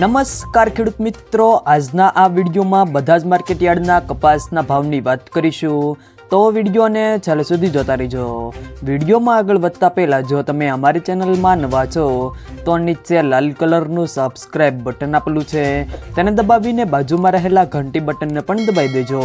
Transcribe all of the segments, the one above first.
નમસ્કાર ખેડૂત મિત્રો. આજના આ વિડીયોમાં બધા જ માર્કેટ યાર્ડના કપાસના ભાવની વાત કરીશું. તો વિડીયોને છેલ્લે સુધી જોતા રહેજો. વિડીયોમાં આગળ વધતા પહેલાં જો તમે અમારી ચેનલમાં નવા છો, તો નીચે લાલ કલરનું સબસ્ક્રાઇબ બટન આપેલું છે. તેને દબાવીને બાજુમાં રહેલા ઘંટી બટનને પણ દબાવી દેજો.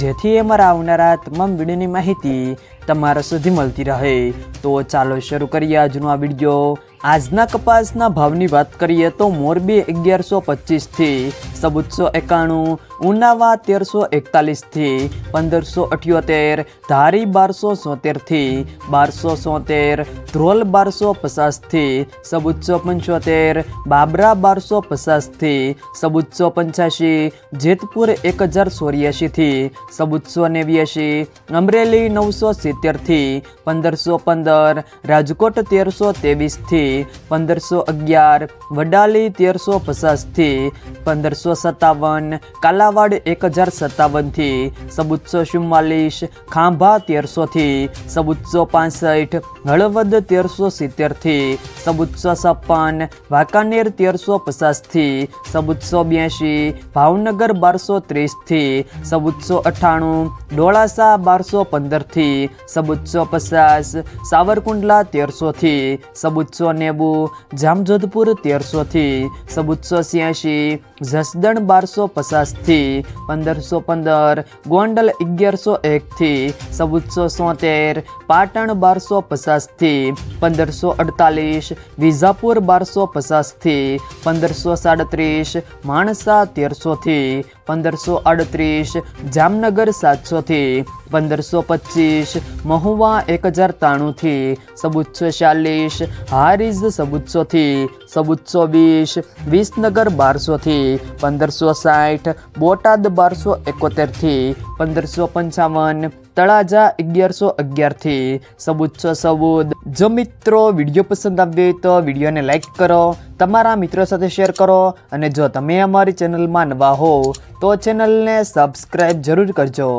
જેથી અમારા આવનારા તમામ વિડીયોની માહિતી તમારા સુધી મળતી રહે. તો ચાલો શરૂ કરીએ આજનો આ વીડિયો આજના કપાસના ભાવની વાત કરીએ તો મોરબી અગિયારસો પચીસથી ચૌદસો એકાણું, ઉનાવા તેરસો એકતાલીસથી પંદરસો અઠ્યોતેર, ધારી બારસો સોતેરથી બારસો સોતેર, ધ્રોલ બારસો પચાસથી ચૌદસો પંચોતેર, બાબરા બારસો પચાસથી ચૌદસો પંચ્યાસી, જેતપુર એક હજાર ચોર્યાસીથી ચૌદસો નેવ્યાસી, અમરેલી નવસો સિત્તેરથી પંદરસો પંદર, રાજકોટ તેરસો ત્રેવીસથી પંદરસો અગિયાર, વડાલી તેરસો પચાસથી પંદરસો સત્તાવન, કાલાવાડ એક હજાર સત્તાવનથી સબુત્સો ચુમ્માલીસ, ખાંભા તેરસોથી સબુત્સો પાસઠ, હળવદ તેરસો સિત્તેરથી સબુત્સો છપ્પન, વાંકાનેર તેરસો પચાસથી સબુત્સો બ્યાસી ભાવનગર બારસો ત્રીસથી સબુત્સો અઠ્ઠાણું, ડોળાસા બારસો પંદરથી ચૌદસો પચાસ, સાવરકુંડલા તેરસોથી, સબુચ્ચો નેવું, જામજોધપુર તેરસોથી, સબુચ્ચો છ્યાસી જસદણ બારસો પચાસથી, પંદરસો પંદર, ગોંડલ અગિયારસો એકથી, સબુચ્ચો સોતેર, પાટણ બારસો પચાસથી, પંદરસો અડતાલીસ, વિજાપુર બારસો પચાસથી, પંદરસો સાડત્રીસ, માણસા તેરસોથી પંદરસો અડત્રીસ જામનગર સાતસોથી પંદરસો પચીસ, મહુવા એક હજાર ત્રાણુંથી સબુચ્છો ચાલીસ હારીઝ સબુચ્છોથી સબુચ્છો વીસ વિસનગર બારસોથી. પંદરસો સાઠ, બોટાદ બારસો એકોતેરથી. પંદરસો પંચાવન તળાજા અગિયારસો અગિયારથી. ચૌદસો સબૂત. જો મિત્રો વીડિયો પસંદ આવ્યો હોય તો વિડીયોને લાઇક કરો, તમારા મિત્રો સાથે શેર કરો અને જો તમે અમારી ચેનલમાં નવા હો, તો ચેનલને સબસ્ક્રાઈબ જરૂર કરજો.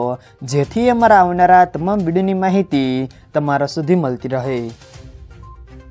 જેથી અમારા આવનારા તમામ વિડીયોની માહિતી તમારા સુધી મળતી રહે.